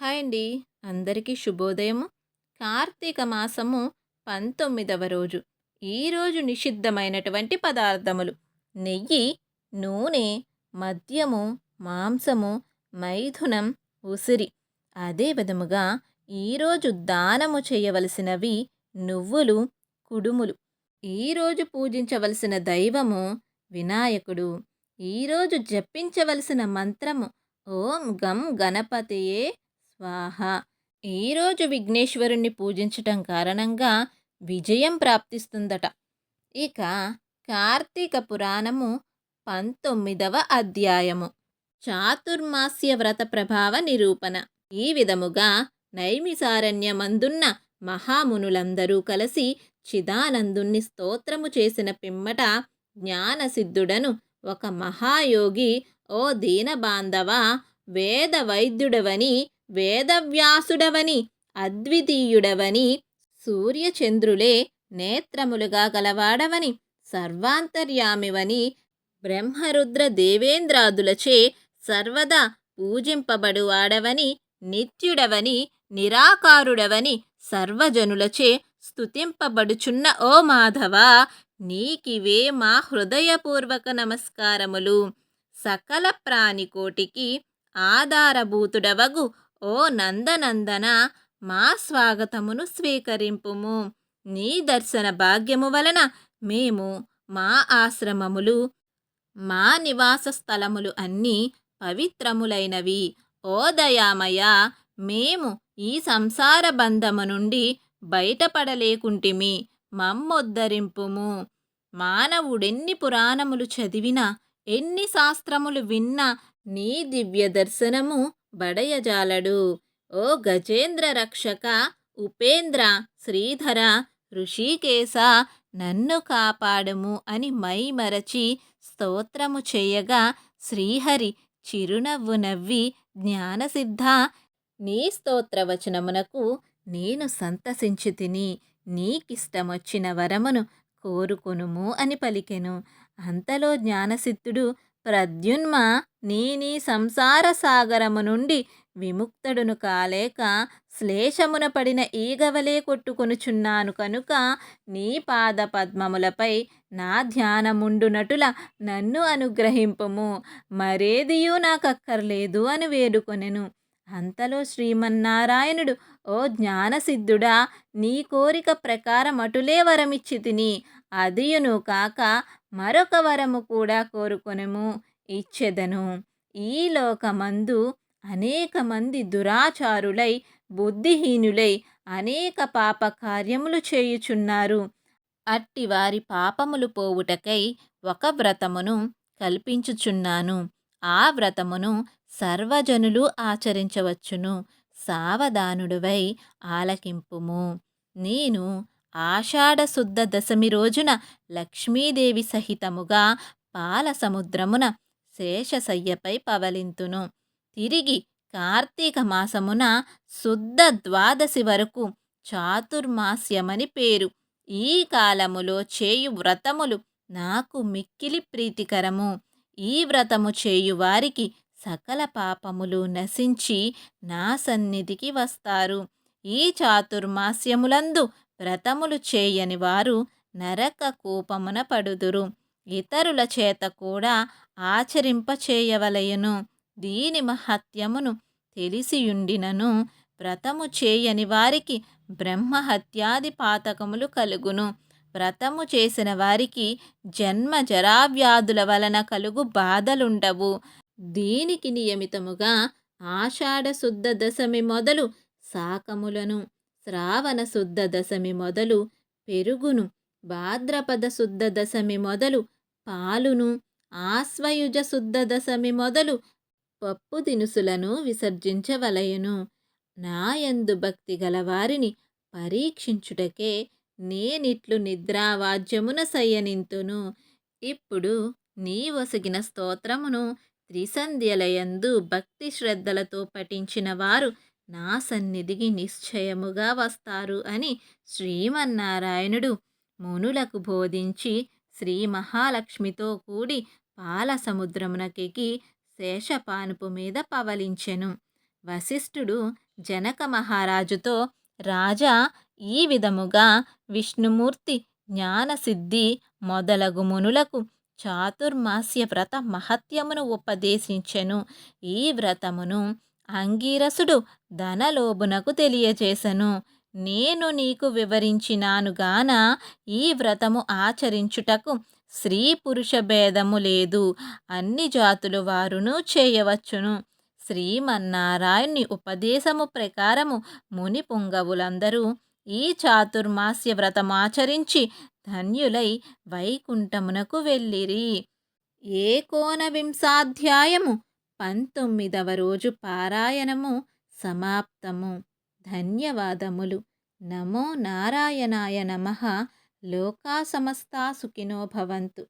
Hi అండి. అందరికీ శుభోదయము. కార్తీక మాసము పంతొమ్మిదవ రోజు. ఈరోజు నిషిద్ధమైనటువంటి పదార్థములు. నెయ్యి నూనె మద్యము మాంసము మైథునం ఉసిరి. అదే విధముగా ఈరోజు దానము చేయవలసినవి నువ్వులు కుడుములు. ఈరోజు పూజించవలసిన దైవము వినాయకుడు. ఈరోజు జపించవలసిన మంత్రము ఓం గం గణపతియే స్వాహ ఈరోజు విఘ్నేశ్వరుణ్ణి పూజించటం కారణంగా విజయం ప్రాప్తిస్తుందట. ఇక కార్తీక పురాణము పంతొమ్మిదవ అధ్యాయము. చాతుర్మాస్య వ్రత ప్రభావ నిరూపణ. ఈ విధముగా నైమిసారణ్యమందున్న మహామునులందరూ కలిసి చిదానందుణ్ణి స్తోత్రము చేసిన పిమ్మట జ్ఞానసిద్ధుడను ఒక మహాయోగి ఓ దీనబాంధవ వేద వైద్యుడవని వేదవ్యాసుడవని అద్వితీయుడవని సూర్యచంద్రులే నేత్రములుగా గలవాడవని సర్వాంతర్యామివని బ్రహ్మరుద్ర దేవేంద్రాదులచే సర్వదా పూజింపబడువాడవని నిత్యుడవని నిరాకారుడవని సర్వజనులచే స్తుతింపబడుచున్న ఓ మాధవ నీకివే మా హృదయపూర్వక నమస్కారములు. సకల ప్రాణికోటికి ఆధారభూతుడవగు ఓ నందనందన మా స్వాగతమును స్వీకరింపుము. నీ దర్శన భాగ్యము వలన మేము మా ఆశ్రమములు మా నివాస స్థలములు అన్నీ పవిత్రములైనవి. ఓ దయామయ మేము ఈ సంసార బంధము నుండి బయటపడలేకుంటిమి మమ్మొద్దరింపుము మానవుడెన్ని పురాణములు చదివినా ఎన్ని శాస్త్రములు విన్నా నీ దివ్య దర్శనము బడయజాలడు. ఓ గజేంద్ర రక్షక ఉపేంద్ర శ్రీధర ఋషికేశ నన్ను కాపాడము అని మైమరచి స్తోత్రము చేయగా శ్రీహరి చిరునవ్వు నవ్వి జ్ఞానసిద్ధ నీ స్తోత్రవచనమునకు నేను సంతసించి తిని నీకిష్టమొచ్చిన వరమును కోరుకొనుము అని పలికెను. అంతలో జ్ఞానసిద్ధుడు ప్రద్యున్మ నీ నీ సంసార సాగరము నుండి విముక్తుడును కాలేక శ్లేషమున పడిన ఈగవలే కొట్టుకొనుచున్నాను కనుక నీ పాద పద్మములపై నా ధ్యానముండునటుల నన్ను అనుగ్రహింపము. మరేదియూ నాకక్కర్లేదు అని వేడుకొనెను. అంతలో శ్రీమన్నారాయణుడు ఓ జ్ఞానసిద్ధుడా నీ కోరిక ప్రకారం అటులే వరమిచ్చి తిని అదియును కాక మరొక వరము కూడా కోరుకొనము ఇచ్చెదను. ఈ లోకమందు అనేక మంది దురాచారులై బుద్ధిహీనులై అనేక పాప కార్యములు చేయుచున్నారు. అట్టి వారి పాపములు పోవుటకై ఒక వ్రతమును కల్పించుచున్నాను. ఆ వ్రతమును సర్వజనులు ఆచరించవచ్చును. సావధానుడువై ఆలకింపుము. నేను ఆషాఢశుద్ధ దశమి రోజున లక్ష్మీదేవి సహితముగా పాల సముద్రమున శేషశయ్యపై పవలింతును. తిరిగి కార్తీక మాసమున శుద్ధ ద్వాదశి వరకు చాతుర్మాస్యమని పేరు. ఈ కాలములో చేయు వ్రతములు నాకు మిక్కిలి ప్రీతికరము. ఈ వ్రతము చేయు వారికి సకల పాపములు నశించి నా సన్నిధికి వస్తారు. ఈ చాతుర్మాస్యములందు వ్రతములు చేయని వారు నరక కూపమున పడుదురు. ఇతరుల చేత కూడా ఆచరింప చేయవలయను దీని మహత్యమును తెలిసియుండినను వ్రతము చేయని వారికి బ్రహ్మహత్యాది పాతకములు కలుగును. వ్రతము చేసిన వారికి జన్మ జరావ్యాధుల వలన కలుగు బాధలుండవు. దీనికి నియమితముగా ఆషాఢశుద్ధ దశమి మొదలు శాకములను శ్రావణ శుద్ధ దశమి మొదలు పెరుగును భాద్రపద శుద్ధ దశమి మొదలు పాలును ఆశ్వయుజ శుద్ధ దశమి మొదలు పప్పు దినుసులను విసర్జించవలయను. నాయందు భక్తి గలవారిని పరీక్షించుటకే నేనిట్లు నిద్రావాద్యమున సయ్యనింతును ఇప్పుడు నీ వసగిన స్తోత్రమును త్రిసంధ్యలయందు భక్తి శ్రద్ధలతో పఠించిన వారు నా సన్నిధికి నిశ్చయముగా వస్తారు అని శ్రీమన్నారాయణుడు మునులకు బోధించి శ్రీ మహాలక్ష్మితో కూడి పాల సముద్రమునకెక్కి శేషపానుపు మీద పవలించెను. వశిష్ఠుడు జనక మహారాజుతో రాజా ఈ విధముగా విష్ణుమూర్తి జ్ఞానసిద్ధి మొదలగు మునులకు చాతుర్మాస్య వ్రత మహత్యమును ఉపదేశించెను. ఈ వ్రతమును అంగీరసుడు ధనలోభునకు తెలియజేసెను నేను నీకు వివరించినానుగాన ఈ వ్రతము ఆచరించుటకు స్త్రీ పురుష భేదము లేదు. అన్ని జాతులు వారును చేయవచ్చును. శ్రీమన్నారాయణ్ణి ఉపదేశము ప్రకారము ముని పుంగవులందరూ ఈ చాతుర్మాస్య వ్రతమాచరించి ధన్యులై వైకుంఠమునకు వెళ్ళిరి. ఏకోనవింశాధ్యాయము పంతొమ్మిదవ రోజు పారాయణము సమాప్తము. ధన్యవాదములు. నమో నారాయణాయ నమ. లోకా సమస్తా సుఖినో భవంతు.